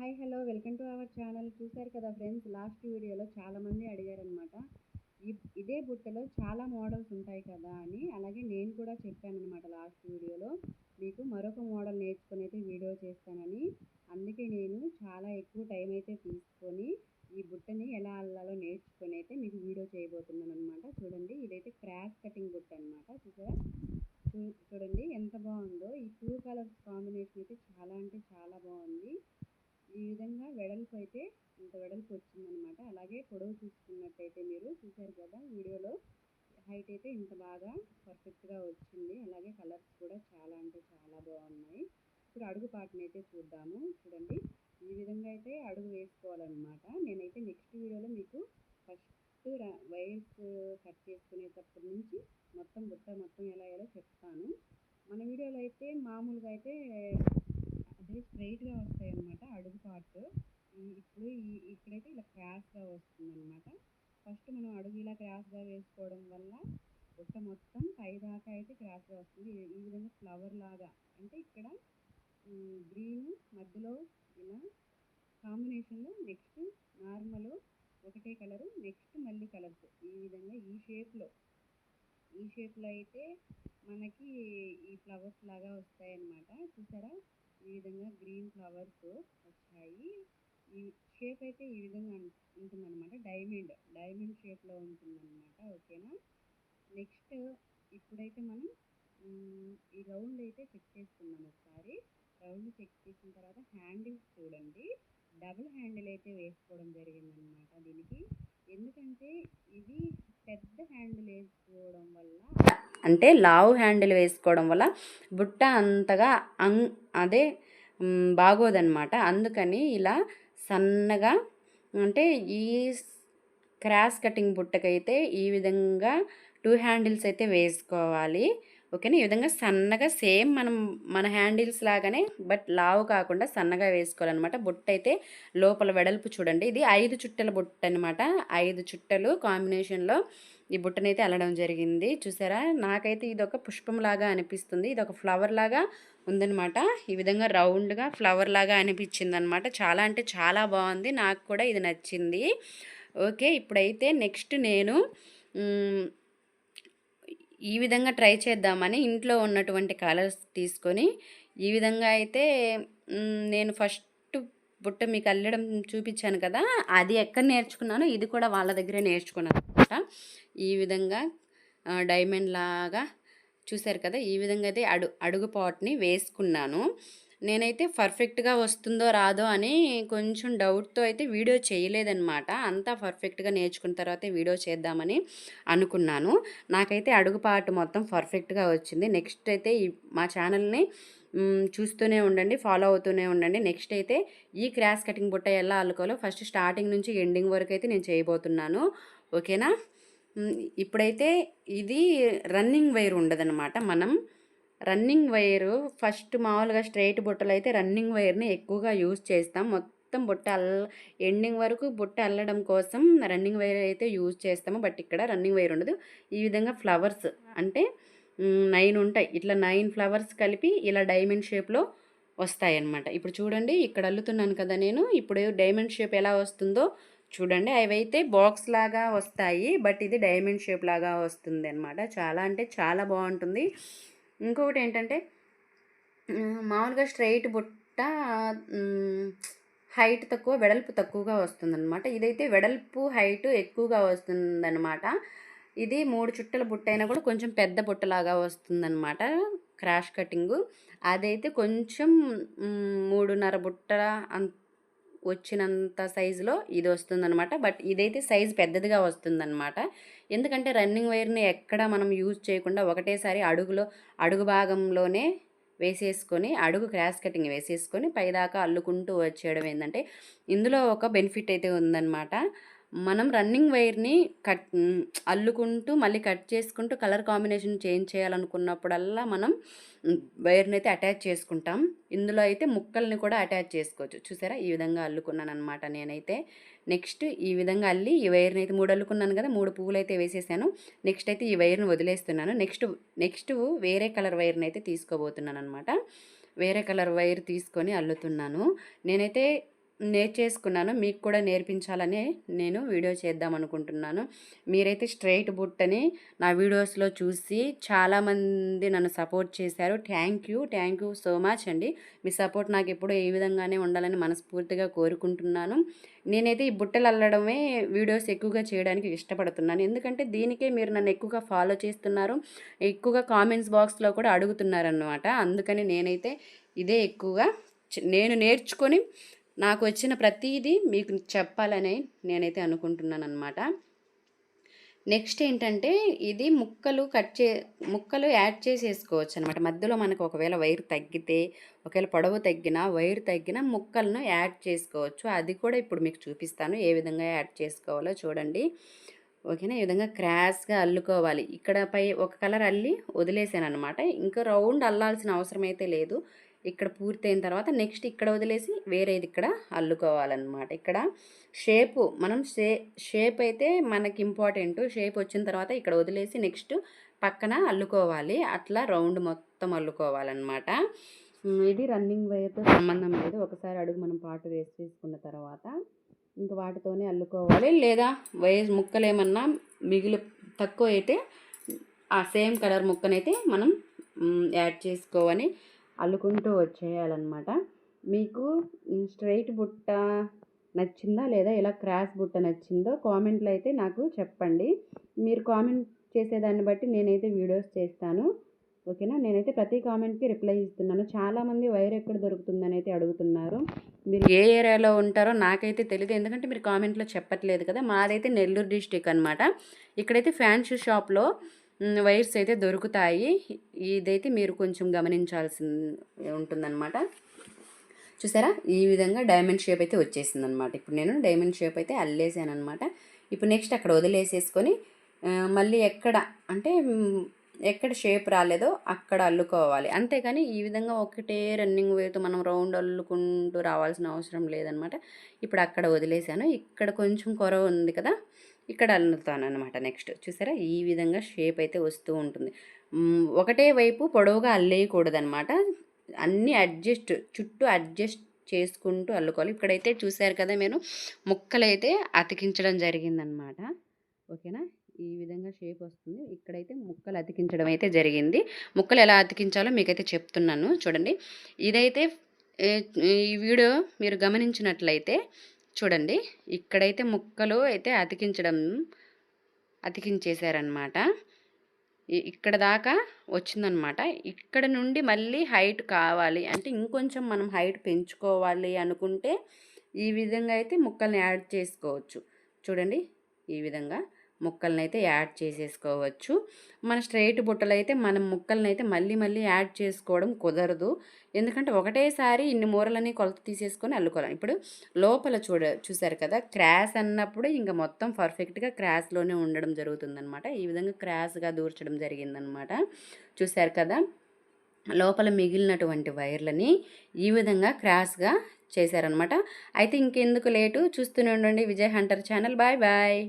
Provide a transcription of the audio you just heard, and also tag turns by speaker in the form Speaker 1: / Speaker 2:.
Speaker 1: Hi hello welcome to our channel. చూశారు కదా friends last వీడియోలో చాలామంది అడిగారనమాట. ఇదే బుట్టలో చాలా మోడల్స్ ఉంటాయి కదా అని. అలాగే నేను కూడా చెప్పాను అనమాట లాస్ట్ వీడియోలో. మీకు మరొక మోడల్ నేర్చుకుని అయితే వీడియో చేస్తానని. అందుకే నేను చాలా ఎక్కువ టైం అయితే తీసుకొని ఈ బుట్టని ఎలా అల్లాలో నేర్చుకొని అయితే మీకు వీడియో చేయబోతున్నాను అనమాట చూడండి ఇదైతే క్రాస్ కటింగ్ బుట్ట అనమాట. చూసారా? చూ- చూడండి ఎంత బాగుందో. ఈ టూ కలర్స్ కాంబినేషన్ అయితే చాలా అంటే చాలా బాగుంది. ఈ విధంగా వెడల్పు అయితే ఇంత వెడల్పు వచ్చిందనమాట అలాగే పొడవు చూసుకున్నట్టయితే మీరు చూశారు కదా వీడియోలో హైట్ అయితే ఇంత బాగా పర్ఫెక్ట్గా వచ్చింది. అలాగే కలర్స్ కూడా చాలా అంటే చాలా బాగున్నాయి. ఇప్పుడు అడుగు పాటనైతే చూద్దాము. చూడండి ఈ విధంగా అయితే అడుగు వేసుకోవాలన్నమాట. నేనైతే నెక్స్ట్ వీడియోలో మీకు ఫస్ట్ వైర్స్ కట్ చేసుకునేటప్పటి నుంచి మొత్తం బుట్ట మొత్తం ఎలా ఎలా చెప్తాను మన వీడియోలో అయితే మామూలుగా అయితే అదే స్ట్రైట్గా వస్తాయి అన్నమాట అడుగు పార్ట్ ఇప్పుడు ఈ ఇక్కడైతే ఇలా క్రాస్గా వస్తుంది అనమాట ఫస్ట్ మనం అడుగు ఇలా క్రాస్గా వేసుకోవడం వల్ల బుట్ట మొత్తం పైదాకా అయితే క్రాస్గా వస్తుంది. ఈ- ఈ విధంగా ఫ్లవర్ లాగా అంటే ఇక్కడ గ్రీన్ మధ్యలో ఇలా కాంబినేషన్లో నెక్స్ట్ నార్మల్ ఒకటే కలరు నెక్స్ట్ మళ్ళీ కలర్స్. ఈ విధంగా ఈ షేప్లో ఈ షేప్లో అయితే మనకి ఈ ఫ్లవర్స్ లాగా వస్తాయి అన్నమాట చూసారా? ఈ విధంగా గ్రీన్ ఫ్లవర్స్ వచ్చాయి. ఈ షేప్ అయితే ఈ విధంగా ఉంటుంది అనమాట డైమండ్ డైమండ్ షేప్లో ఉంటుందన్నమాట. ఓకేనా? నెక్స్ట్ ఇప్పుడైతే మనం ఈ రౌండ్ అయితే చెక్ చేసుకుందాం ఒకసారి. రౌండ్ చెక్ చేసిన తర్వాత హ్యాండిల్స్ చూడండి. డబుల్ హ్యాండిల్ అయితే వేసుకోవడం జరిగిందనమాట దీనికి. ఎందుకంటే ఇది పెద్ద హ్యాండిల్ వేసుకోవడం వల్ల అంటే లావు హ్యాండిల్ వేసుకోవడం వల్ల బుట్ట అంతగా అం అదే బాగోదన్నమాట. అందుకని ఇలా సన్నగా అంటే ఈ క్రాస్ కటింగ్ బుట్టకైతే ఈ విధంగా టూ హ్యాండిల్స్ అయితే వేసుకోవాలి. ఓకేనా? ఈ విధంగా సన్నగా సేమ్ మనం మన హ్యాండిల్స్ లాగానే బట్ లావు కాకుండా సన్నగా వేసుకోవాలన్నమాట. బుట్ట అయితే లోపల వెడల్పు చూడండి. ఇది ఐదు చుట్టల బుట్ట అనమాట ఐదు చుట్టలు కాంబినేషన్లో ఈ బుట్టనైతే అల్లడం జరిగింది. చూసారా? నాకైతే ఇది ఒక పుష్పం లాగా అనిపిస్తుంది. ఇది ఒక ఫ్లవర్ లాగా ఉందనమాట ఈ విధంగా రౌండ్గా ఫ్లవర్ లాగా అనిపించింది అనమాట చాలా అంటే చాలా బాగుంది. నాకు కూడా ఇది నచ్చింది. ఓకే ఇప్పుడైతే నెక్స్ట్ నేను ఈ విధంగా ట్రై చేద్దామని ఇంట్లో ఉన్నటువంటి కలర్స్ తీసుకొని ఈ విధంగా అయితే నేను ఫస్ట్ బుట్ట మీకు అల్లడం చూపించాను కదా అది ఎక్కడ నేర్చుకున్నానో ఇది కూడా వాళ్ళ దగ్గరే నేర్చుకున్నాను అనమాట ఈ విధంగా డైమండ్ లాగా చూశారు కదా ఈ విధంగా అయితే అడు అడుగు పాట్ని వేసుకున్నాను. నేనైతే పర్ఫెక్ట్గా వస్తుందో రాదో అని కొంచెం డౌట్తో అయితే వీడియో చేయలేదన్నమాట. అంతా పర్ఫెక్ట్గా నేర్చుకున్న తర్వాత వీడియో చేద్దామని అనుకున్నాను. నాకైతే అడుగుపాటు మొత్తం పర్ఫెక్ట్గా వచ్చింది. నెక్స్ట్ అయితే మా ఛానల్ని చూస్తూనే ఉండండి ఫాలో అవుతూనే ఉండండి. నెక్స్ట్ అయితే ఈ క్రాస్ కటింగ్ బుట్ట ఎలా అల్లుకోవాలో ఫస్ట్ స్టార్టింగ్ నుంచి ఎండింగ్ వరకు అయితే నేను చేయబోతున్నాను. ఓకేనా? ఇప్పుడైతే ఇది రన్నింగ్ వైర్ ఉండదన్నమాట మనం. రన్నింగ్ వైరు ఫస్ట్ మామూలుగా స్ట్రైట్ బుట్టలు అయితే రన్నింగ్ వైర్ని ఎక్కువగా యూజ్ చేస్తాం. మొత్తం బుట్ట అల్ ఎండింగ్ వరకు బుట్ట అల్లడం కోసం రన్నింగ్ వైర్ అయితే యూజ్ చేస్తాము. బట్ ఇక్కడ రన్నింగ్ వైర్ ఉండదు. ఈ విధంగా ఫ్లవర్స్ అంటే నైన్ ఉంటాయి. ఇట్లా నైన్ ఫ్లవర్స్ కలిపి ఇలా డైమండ్ షేప్లో వస్తాయి అన్నమాట ఇప్పుడు చూడండి ఇక్కడ అల్లుతున్నాను కదా నేను. ఇప్పుడు డైమండ్ షేప్ ఎలా వస్తుందో చూడండి. అవైతే బాక్స్ లాగా వస్తాయి. బట్ ఇది డైమండ్ షేప్ లాగా వస్తుంది అనమాట చాలా అంటే చాలా బాగుంటుంది. ఇంకొకటి ఏంటంటే మామూలుగా స్ట్రైట్ బుట్ట హైట్ తక్కువ వెడల్పు తక్కువగా వస్తుందన్నమాట. ఇదైతే వెడల్పు హైట్ ఎక్కువగా వస్తుందన్నమాట. ఇది మూడు చుట్టల బుట్ట అయినా కూడా కొంచెం పెద్ద బుట్టలాగా వస్తుందన్నమాట క్రాష్ కటింగు. అదైతే కొంచెం మూడున్నర బుట్ట అంత వచ్చినంత సైజులో ఇది వస్తుందన్నమాట బట్ ఇదైతే సైజు పెద్దదిగా వస్తుందన్నమాట. ఎందుకంటే రన్నింగ్ వైర్ని ఎక్కడ మనం యూజ్ చేయకుండా ఒకటేసారి అడుగులో అడుగు భాగంలోనే వేసేసుకొని అడుగు క్రాస్ కటింగ్ వేసేసుకొని పైదాకా అల్లుకుంటూ వచ్చేయడం ఏంటంటే ఇందులో ఒక బెనిఫిట్ అయితే ఉందన్నమాట. మనం రన్నింగ్ వైర్ని కట్ అల్లుకుంటూ మళ్ళీ కట్ చేసుకుంటూ కలర్ కాంబినేషన్ చేంజ్ చేయాలనుకున్నప్పుడల్లా మనం వైర్ని అయితే అటాచ్ చేసుకుంటాం. ఇందులో అయితే ముక్కల్ని కూడా అటాచ్ చేసుకోవచ్చు. చూసారా? ఈ విధంగా అల్లుకున్నాను అనమాట నేనైతే. నెక్స్ట్ ఈ విధంగా అల్లి ఈ వైర్ని అయితే మూడు అల్లుకున్నాను కదా మూడు పువ్వులు అయితే వేసేసాను. నెక్స్ట్ అయితే ఈ వైర్ని వదిలేస్తున్నాను. నెక్స్ట్ నెక్స్ట్ వేరే కలర్ వైర్ని అయితే తీసుకోబోతున్నాను అనమాట వేరే కలర్ వైర్ తీసుకొని అల్లుతున్నాను. నేనైతే నేర్చేసుకున్నాను. మీకు కూడా నేర్పించాలని నేను వీడియో చేద్దాం అనుకుంటున్నాను. మీరైతే స్ట్రైట్ బుట్టని నా వీడియోస్లో చూసి చాలామంది నన్ను సపోర్ట్ చేశారు. Thank you thank you so much అండి. మీ సపోర్ట్ నాకు ఎప్పుడూ ఏ విధంగానే ఉండాలని మనస్ఫూర్తిగా కోరుకుంటున్నాను. నేనైతే ఈ బుట్టలు అల్లడమే వీడియోస్ ఎక్కువగా చేయడానికి ఇష్టపడుతున్నాను. ఎందుకంటే దీనికే మీరు నన్ను ఎక్కువగా ఫాలో చేస్తున్నారు. ఎక్కువగా కామెంట్స్ బాక్స్లో కూడా అడుగుతున్నారనమాట అందుకని నేనైతే ఇదే ఎక్కువగా నేను నేర్చుకొని నాకు వచ్చిన ప్రతిదీ మీకు చెప్పాలని నేనైతే అనుకుంటున్నాను అనమాట నెక్స్ట్ ఏంటంటే ఇది ముక్కలు కట్ చే ముక్కలు యాడ్ చేసేసుకోవచ్చు అనమాట మధ్యలో మనకు ఒకవేళ వైర్ తగ్గితే ఒకవేళ పొడవు తగ్గినా వైర్ తగ్గినా ముక్కలను యాడ్ చేసుకోవచ్చు. అది కూడా ఇప్పుడు మీకు చూపిస్తాను ఏ విధంగా యాడ్ చేసుకోవాలో చూడండి. ఓకేనా? ఈ విధంగా క్రాష్గా అల్లుకోవాలి. ఇక్కడ పై ఒక కలర్ అల్లి వదిలేసాను అనమాట ఇంకా రౌండ్ అల్లాల్సిన అవసరం అయితే లేదు. ఇక్కడ పూర్తయిన తర్వాత నెక్స్ట్ ఇక్కడ వదిలేసి వేరేది ఇక్కడ అల్లుకోవాలన్నమాట. ఇక్కడ షేపు మనం షే షేప్ అయితే మనకి ఇంపార్టెంట్ షేప్ వచ్చిన తర్వాత ఇక్కడ వదిలేసి నెక్స్ట్ పక్కన అల్లుకోవాలి. అట్లా రౌండ్ మొత్తం అల్లుకోవాలన్నమాట. ఇది రన్నింగ్ వైర్తో సంబంధం లేదు. ఒకసారి అడుగు మనం పాటు వేసి తీసుకున్న తర్వాత ఇంక వాటితోనే అల్లుకోవాలి. లేదా వైర్ ముక్కలు ఏమన్నా మిగిలి తక్కువ అయితే ఆ సేమ్ కలర్ ముక్కనైతే మనం యాడ్ చేసుకోవాలి. అల్లుకుంటూ వచ్చేయాలన్నమాట. మీకు స్ట్రైట్ బుట్ట నచ్చిందా లేదా ఇలా క్రాస్ బుట్ట నచ్చిందో కామెంట్లో అయితే నాకు చెప్పండి. మీరు కామెంట్ చేసేదాన్ని బట్టి నేనైతే వీడియోస్ చేస్తాను. ఓకేనా? నేనైతే ప్రతి కామెంట్కి రిప్లై ఇస్తున్నాను. చాలామంది వైర్ ఎక్కడ దొరుకుతుందని అయితే అడుగుతున్నారు. మీరు ఏ ఏరియాలో ఉంటారో నాకైతే తెలియదు ఎందుకంటే మీరు కామెంట్లో చెప్పట్లేదు కదా. మాదైతే నెల్లూరు డిస్టిక్ అనమాట ఇక్కడైతే ఫ్యాన్సీ షాప్లో వైర్స్ అయితే దొరుకుతాయి. ఇదైతే మీరు కొంచెం గమనించాల్సి ఉంటుందన్నమాట. చూసారా? ఈ విధంగా డైమండ్ షేప్ అయితే వచ్చేసింది అనమాట ఇప్పుడు నేను డైమండ్ షేప్ అయితే అల్లేసాను అనమాట ఇప్పుడు నెక్స్ట్ అక్కడ వదిలేసేసుకొని మళ్ళీ ఎక్కడ అంటే ఎక్కడ షేప్ రాలేదో అక్కడ అల్లుకోవాలి. అంతేగాని ఈ విధంగా ఒకటే రన్నింగ్ వేతో మనం రౌండ్ అల్లుకుంటూ రావాల్సిన అవసరం లేదనమాట. ఇప్పుడు అక్కడ వదిలేసాను ఇక్కడ కొంచెం కొరవ ఉంది కదా ఇక్కడ అల్లుతాను అనమాట నెక్స్ట్. చూసారా? ఈ విధంగా షేప్ అయితే వస్తూ ఉంటుంది. ఒకటే వైపు పొడవుగా అల్లేయకూడదనమాట అన్నీ అడ్జస్ట్ చుట్టూ అడ్జస్ట్ చేసుకుంటూ అల్లుకోవాలి. ఇక్కడైతే చూసారు కదా నేను ముక్కలైతే అతికించడం జరిగిందనమాట ఓకేనా? ఈ విధంగా షేప్ వస్తుంది. ఇక్కడైతే ముక్కలు అతికించడం అయితే జరిగింది. ముక్కలు ఎలా అతికించాలో మీకైతే చెప్తున్నాను. చూడండి. ఇదైతే ఈ వీడియో మీరు గమనించినట్లయితే చూడండి. ఇక్కడైతే ముక్కలు అయితే అతికించడం అతికించేశారనమాట ఇక్కడ దాకా వచ్చిందనమాట ఇక్కడ నుండి మళ్ళీ హైట్ కావాలి. అంటే ఇంకొంచెం మనం హైట్ పెంచుకోవాలి అనుకుంటే ఈ విధంగా అయితే ముక్కల్ని యాడ్ చేసుకోవచ్చు. చూడండి. ఈ విధంగా. ముక్కలను అయితే యాడ్ చేసేసుకోవచ్చు. మన స్ట్రైట్ బుట్టలు అయితే మనం ముక్కలను అయితే మళ్ళీ మళ్ళీ యాడ్ చేసుకోవడం కుదరదు. ఎందుకంటే ఒకటేసారి ఇన్ని మూరలని కొలత తీసేసుకొని అల్లుకోవాలి. ఇప్పుడు లోపల చూడ చూసారు కదా క్రాస్ అన్నప్పుడు ఇంకా మొత్తం పర్ఫెక్ట్గా క్రాస్లోనే ఉండడం జరుగుతుందనమాట ఈ విధంగా క్రాస్గా దూర్చడం జరిగిందనమాట చూసారు కదా లోపల మిగిలినటువంటి వైర్లని ఈ విధంగా క్రాస్గా చేశారనమాట అయితే ఇంకెందుకు లేటు? చూస్తూనే ఉండండి Vijay hunter channel. Bye bye.